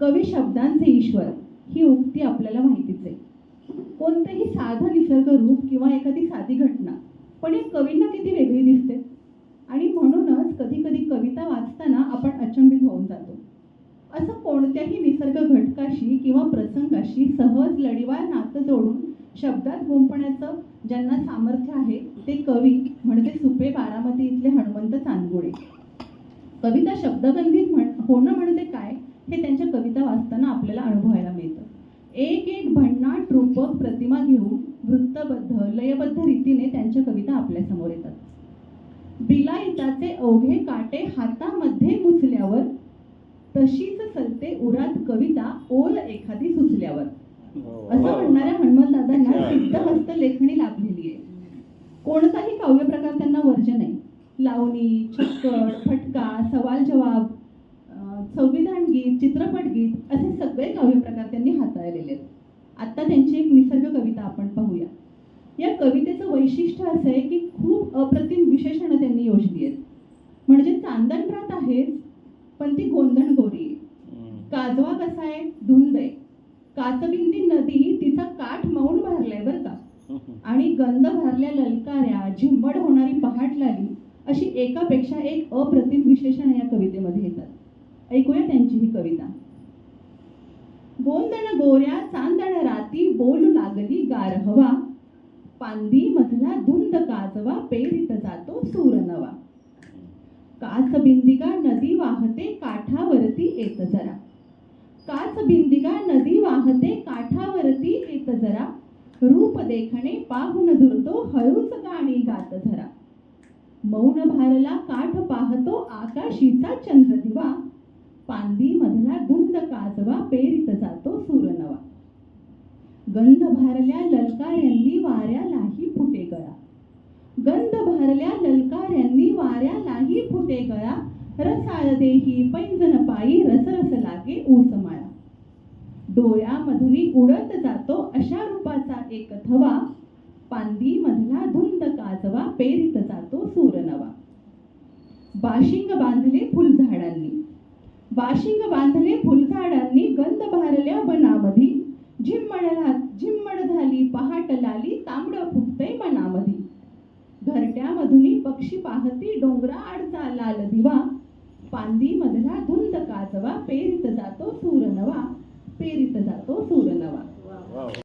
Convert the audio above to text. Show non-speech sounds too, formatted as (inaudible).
कवी शब्दांचे ईश्वर ही उक्ती आपल्याला माहितीच आहे. कोणतंही साधं निसर्ग रूप किंवा एखादी साधी घटना पण एक कवींना किती वेगळी दिसते? आणि म्हणूनच कधी कधी कविता वाचताना आपण अचंबित होऊन जातो. असं कोणत्याही निसर्ग घटकाशी किंवा प्रसंगाशी सहज लढीवार नातं जोडून शब्दात गुंपण्याचं ज्यांना सामर्थ्य आहे ते कवी म्हणजे सुपे बारामती इथले हनुमंत चांदगुळे कविता शब्दगंधित म्हण होणं म्हणजे काय? हे त्यांच्या कविता वाचताना आपल्याला अनुभवायला मिळतं. एक एक भन्नाट रूपक प्रतिमा घेऊन वृत्तबद्ध लयबद्ध रीतीने त्यांच्या कविता आपल्यासमोर येतात. बिलाईताचे अवघे काटे हातामध्ये मुचल्यावर तशीच सलते उरात कविता ओळ एखादी सुचल्यावर. असं म्हणणाऱ्या हनुमंतदादांना सिद्धहस्त लेखणी लाभलेली आहे. कोणताही काव्य प्रकार त्यांना वर्ज नाही. लावणी छक्कड फटका सवाल जवाब गीत चित्रपट गीत असे सगळे काव्य प्रकार त्यांनी हाताळलेले आहेत. आता त्यांची एक निसर्ग कविता आपण पाहूया. या कवितेचं वैशिष्ट्य असं आहे की खूप अप्रतिम विशेषणं त्यांनी योजली आहेत. म्हणजे चांदणरात आहेच पण ती गोंधण गोरी आहे. काजवा कसा आहे? धुंद आहे. काचबिंदी नदी तिचा काठ मौन भरलाय बरं का. (laughs) आणि गंध भरल्या ललकाऱ्या झिम्मड होणारी पहाट लाली अशी एकापेक्षा एक अप्रतिम विशेषण या कवितेमध्ये येतात. ऐकूया त्यांची ही कविता. गोंदण गोऱ्या चांदण राती बोलू लागली गार हवा. पांदी मधला धुंद काजवा पेरीत जातो सूर नवा. काच बिंदिका नदी वाहते काठावरती येत जरा. काच बिंदिका नदी वाहते काठावरती येत जरा. रूप देखणे पाहून झुरतो हळूच गाणी गात झरा मौन भारला काठ पाहतो आकाशीचा चंद्र दिवा पांदी मधला धुंद काजवा पेरीत जातो सूरनवा. गंध भारल्या ललकार्यांनी वाऱ्यालाही फुटे गळा. गंध भरल्या ललकार्यांनी वाऱ्यालाही फुटे गळा. रसाळ देही पैंजन पायी रसरस लागे ऊसमाळा. डोळ्यामधुनी उडत जातो अशा रूपाचा एक थवा. पांदी मधला धुंद काजवा पेरीत जातो सूरनवा. बाशिंग बांधले फुलझाडांनी. बाशिंग बांधले फुलझाडांनी गंध भारल्या बनामधी. झिम्मडला झिम्मड झाली पहाट लाली तांबड फुटतय मनामधी घरट्यामधून पक्षी पाहती डोंगरा आडचा लाल दिवा. पांदी मधला धुंद काजवा पेरीत जातो सूरनवा. पेरीत जातो सूरनवा.